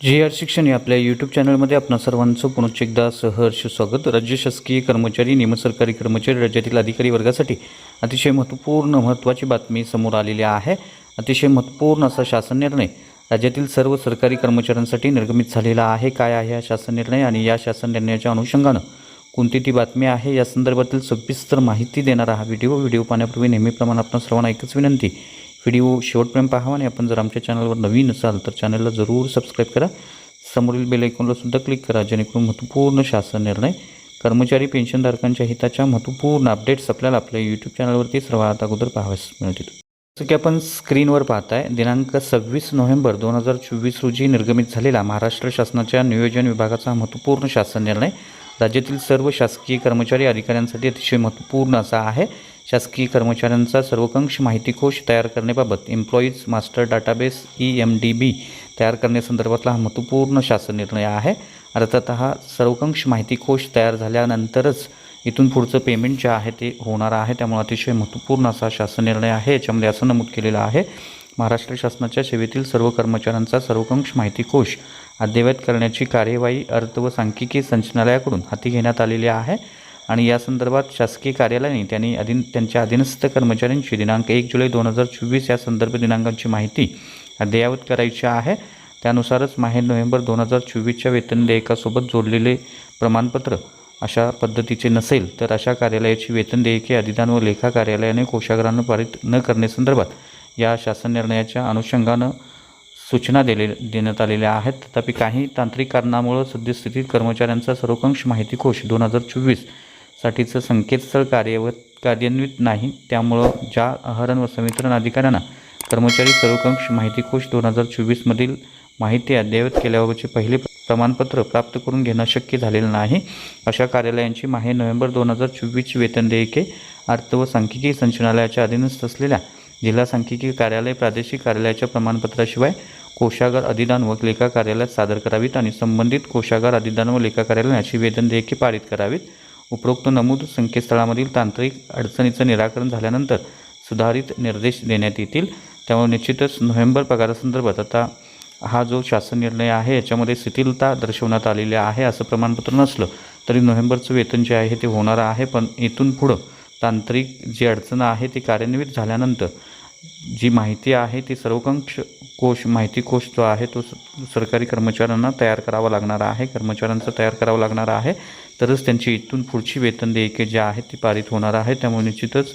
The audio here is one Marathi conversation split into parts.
जी आर शिक्षण या आपल्या यूट्यूब चॅनलमध्ये आपणा सर्वांचं पुनश्च एकदा सहर्ष स्वागत. राज्य शासकीय कर्मचारी निमसरकारी कर्मचारी राज्यातील अधिकारी वर्गासाठी अतिशय महत्त्वपूर्ण महत्त्वाची बातमी समोर आलेली आहे. अतिशय महत्त्वपूर्ण असा शासन निर्णय राज्यातील सर्व सरकारी कर्मचाऱ्यांसाठी निर्गमित झालेला आहे. काय आहे हा शासन निर्णय? आणि या शासन निर्णयाच्या अनुषंगानं कोणती ती बातमी आहे? या संदर्भातील सविस्तर माहिती देणारा हा व्हिडिओ. व्हिडिओ पाहण्यापूर्वी नेहमीप्रमाणे आपण सर्वांना एकच विनंती व्हिडिओ शेवटपर्यंत पाहावा आणि आपण जर आमच्या चॅनलवर नवीन असाल तर चॅनलला जरूर सबस्क्राईब करा. समोरील बेल आयकॉनला सुद्धा क्लिक करा जेणेकरून महत्त्वपूर्ण शासन निर्णय कर्मचारी पेन्शनधारकांच्या हिताच्या महत्त्वपूर्ण अपडेट्स आपल्याला आपल्या यूट्यूब चॅनलवरती सर्वात अगोदर पाहाव्यास मिळतील. जसं की आपण स्क्रीनवर पाहताय दिनांक सव्वीस नोव्हेंबर दोन हजार चोवीस रोजी निर्गमित झालेला महाराष्ट्र शासनाच्या नियोजन विभागाचा महत्त्वपूर्ण शासन निर्णय. राज्यातील सर्व शासकीय कर्मचारी अधिकाऱ्यांसाठी अतिशय महत्त्वपूर्ण असा आहे. शासकीय कर्मचाऱ्यांचा सर्वकंष माहितीकोश तयार करण्याबाबत employees master database E M D B तयार करण्यासंदर्भातला हा महत्त्वपूर्ण शासन निर्णय आहे. अर्थात हा सर्वकंष माहितीकोश तयार झाल्यानंतरच इथून पुढचं पेमेंट जे आहे ते होणार आहे. त्यामुळे अतिशय महत्त्वपूर्ण असा शासन निर्णय आहे. याच्यामध्ये असं नमूद केलेलं आहे. महाराष्ट्र शासनाच्या सेवेतील सर्व कर्मचाऱ्यांचा सर्वकंष माहितीकोश अद्ययावत करण्याची कार्यवाही अर्थ व सांख्यिकी संचालनालयाकडून हाती घेण्यात आलेली आहे आणि या संदर्भात शासकीय कार्यालयाने त्यांनी अधीन त्यांच्या अधीनस्थ कर्मचाऱ्यांची दिनांक एक जुलै दोन हजार चोवीस या संदर्भ दिनांकांची माहिती अद्ययावत करायची आहे. त्यानुसारच माहे नोव्हेंबर दोन हजार चोवीसच्या वेतन देयकासोबत जोडलेले प्रमाणपत्र अशा पद्धतीचे नसेल तर अशा कार्यालयाची वेतन देयके अधिदान व लेखा कार्यालयाने कोशागारानं पारित न करण्यासंदर्भात या शासन निर्णयाच्या अनुषंगानं सूचना दिले देण्यात आलेल्या आहेत. तथापि काही तांत्रिक कारणामुळं सद्यस्थितीत कर्मचाऱ्यांचा सर्वकांश माहिती कोश दोन हजार चोवीससाठीचं संकेतस्थळ कार्यवत कार्यान्वित नाही. त्यामुळं ज्या आहरण व संवितरण अधिकाऱ्यांना कर्मचारी सर्वकांश माहिती कोश दोन हजार चोवीसमधील माहिती अद्ययावत केल्याबाबतचे पहिले प्रमाणपत्र प्राप्त करून घेणं शक्य झालेलं नाही. अशा कार्यालयांची माहे नोव्हेंबर दोन हजार चोवीसची वेतन देयके अर्थ व सांख्यिकी संचालनालयाच्या अधीनस्थ असलेल्या जिल्हा सांख्यिकी कार्यालय प्रादेशिक कार्यालयाच्या प्रमाणपत्राशिवाय कोशागार अधिदान व लेखा कार्यालयात सादर करावीत आणि संबंधित कोशागार अधिदान व लेखा कार्यालयाने अशी वेतन देयके पारित करावीत. उपरोक्त नमूद संकेतस्थळामधील तांत्रिक अडचणीचं निराकरण झाल्यानंतर सुधारित निर्देश देण्यात येतील. त्यामुळे निश्चितच नोव्हेंबर पगारासंदर्भात आता हा जो शासन निर्णय आहे याच्यामध्ये शिथिलता दर्शवण्यात आलेली आहे असं प्रमाणपत्र नसलं तरी नोव्हेंबरचं वेतन जे आहे ते होणार आहे. पण इथून पुढं तांत्रिक जी अडचण आहे ती कार्यान्वित झाल्यानंतर जी माहिती आहे ती सर्वकांक्ष कोश माहिती कोश जो आहे तो स- सरकारी कर्मचाऱ्यांना तयार करावा लागणार आहे. कर्मचाऱ्यांचा तयार करावा लागणार आहे. तरच त्यांची इथून पुढची वेतन देयके जे आहेत ती पारित होणार आहे. त्यामुळे निश्चितच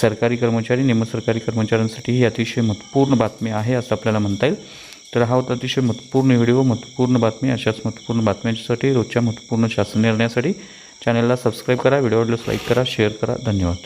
सरकारी कर्मचारी निमसरकारी कर्मचाऱ्यांसाठी ही अतिशय महत्त्वपूर्ण बातमी आहे असं आपल्याला म्हणता येईल. तर हा होता अतिशय महत्त्वपूर्ण व्हिडिओ महत्त्वपूर्ण बातमी. अशाच महत्त्वपूर्ण बातम्यांसाठी रोजच्या महत्त्वपूर्ण शासन निर्णयासाठी चॅनलला सबस्क्राईब करा व्हिडिओ लाईक करा शेअर करा. धन्यवाद.